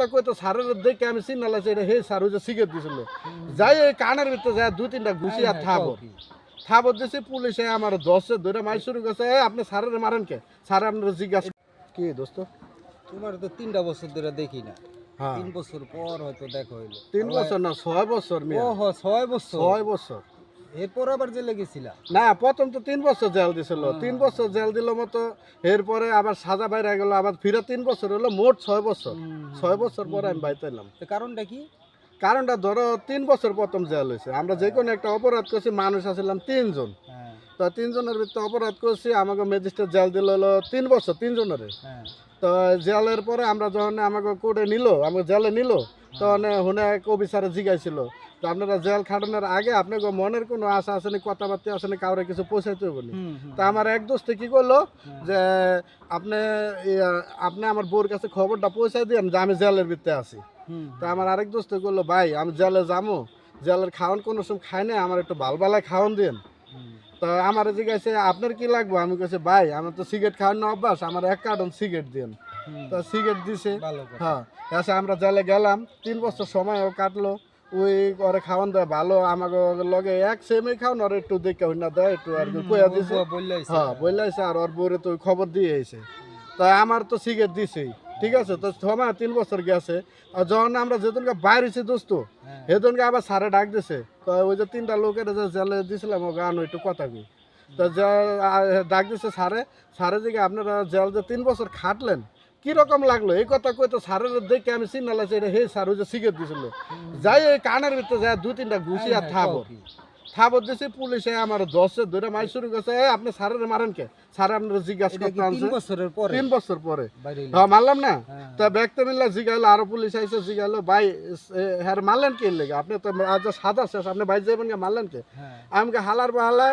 কথা কইতো স্যারের দেখে আমি চিন্নালাইছি এটা হে ওই যে সিগারেট দিছিল। যাই এই কানের ভিতরে যায় দুই তিনটা ঘুষি আর থাবো থাবো দিছি পুলিশে আমার দশে ধরে মাই শুরু করছে "এ, আপনি স্যারের মারেন কে? স্যার আপনার জিজ্ঞাসা কি দোস্ত? তোমার তো তিনটা বছর ধরে দেখি না। হ্যাঁ। তিন বছর পর হয়তো দেখা হইল। তিন বছর না ছয় বছর ও ছয় বছর। ছয় বছর। এরপর আবার জেলে গেছিলা? না প্রথম তো তিন বছর জেল দিছিল। তিন বছর জেল দিল মতো এরপরে আবার সাজা বাইরে গেল আবার ফিরে তিন বছর হলো মোট ছয় বছর। ছয় বছর পরে আমি বাইতে এলাম কারণটা কি? কারণটা ধরো তিন বছর প্রথম জেল হয়েছে আমরা যে কোনো একটা অপরাধ করছি মানুষ আসছিলাম তিনজন। হ্যাঁ। তো তিনজনের ভিতরে অপরাধ করছি আমাকে ম্যাজিস্ট্রেট জেল দিল হলো তিন বছর তিনজনের হ্যাঁ। তো জেলের পরে আমরা যখন আমাকে কোর্টে নিল আমাকে জেলে নিল তখন হুনে এক অফিসারে জিগাইছিল। তো আপনারা জেল খাটানোর আগে আপনাকে মনের কোনো আশা আসেনি কথাবার্তা আসেনি কাউরে কিছু পৌঁছাইতে হুম, তা আমার এক দোস্তে কি করল। যে আপনি আপনি আমার কাছে খবরটা পৌঁছাই দিন যে আমি জেলের ভিতরে আছি। তা আমার আরেক দোস্ত করল ভাই আমি জেলে যাব জেলের খাওয়ান কোনো সময় খাই না আমার একটু ভালো ভালো খাওয়ান দিন তো আমার জিজ্ঞাসা আপনার কি লাগবে? আমি কাছে ভাই আমার তো সিগারেট খাওয়ানো অভ্যাস আমার এক কার্টন সিগারেট দিন। তো সিগারেট দিছে। হ্যাঁ এসে আমরা জেলে গেলাম তিন বছর সময়ও কাটলো। ওই করে খাওয়ান দেয় ভালো আমাকে লগে এক সেমই খাওয়ান আর একটু দেখে হই না দেয় একটু আর কি কইয়া দিছে। হ্যাঁ বললাইছে আর ওর বউরে তো খবর দিয়ে এসে তো আমার তো সিগারেট দিছেই ঠিক আছে? তো সময় তিন বছর গেছে। আর যখন আমরা যেদিনকে বাইর হয়েছি দোস্ত হ্যাঁ। সেদিনকে আবার স্যারে ডাক দিছে। কয় ওই যে তিনটা লোকের যে জেলে দিছিলাম ও গান একটু কথা কি তো যে ডাক দিছে স্যারে স্যারে দিকে আপনারা জেল যে তিন বছর খাটলেন কি রকম লাগল? এই কথা কই তো স্যারের দেখে আমি চিন্নালাইছি এটা হে স্যার ওই যে সিগারেট দিছিল। যাই এই কানের ভিতরে যায় দুই তিনটা ঘুষি আর হ্যাঁ, থাবো কও দিছে পুলিশে আমার দশে ধরে মাই শুরু করছে "এ, আপনি স্যারের মারেন কে? স্যার আপনার জিজ্ঞাসা করতে তিন আনছে তিন বছর পরে? হ্যাঁ মারলাম না? হ্যাঁ। তা ব্যক্তি মিল্লা জিগাইলো আরও পুলিশ আইসে জিগাইলো ভাই হ্যাঁ মারলেন কে লেগে? আপনি তো আজ সাদা শেষ আপনি ভাই যাবেন কে? মারলেন কে? হ্যাঁ। আমাকে হালার বাহালা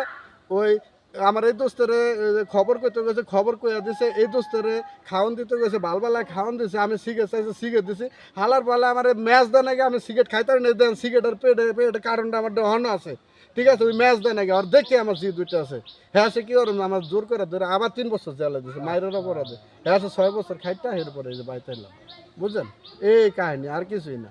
ওই আমার এই দোস্তেরে খবর কইতে গেছে, খবর কইয়া দিছে, এই দোস্তরে খাওয়ান দিতে গেছে, বালবালায় খাওয়ান দিছে, আমি সিগারেট চাইছে, সিগারেট দিছি। হালার বালা আমার ম্যাচ দেয় নাকি আমি সিগারেট খাইতে পারি দেন সিগারেটের পেটে পেটে কারণটা আমার হন আছে। ঠিক আছে, ওই ম্যাচ দেয় নাকি, আর দেখি আমার জি দুইটা আছে। হ্যাঁ সে কি করুন আমার জোর করে ধরে আবার তিন বছর জেলে দিছে মায়ের অপরাধে। হ্যাঁ সে ছয় বছর খাইতা এর পরে যে বাইতে এলাম। বুঝলেন এই কাহিনী, আর কিছুই না।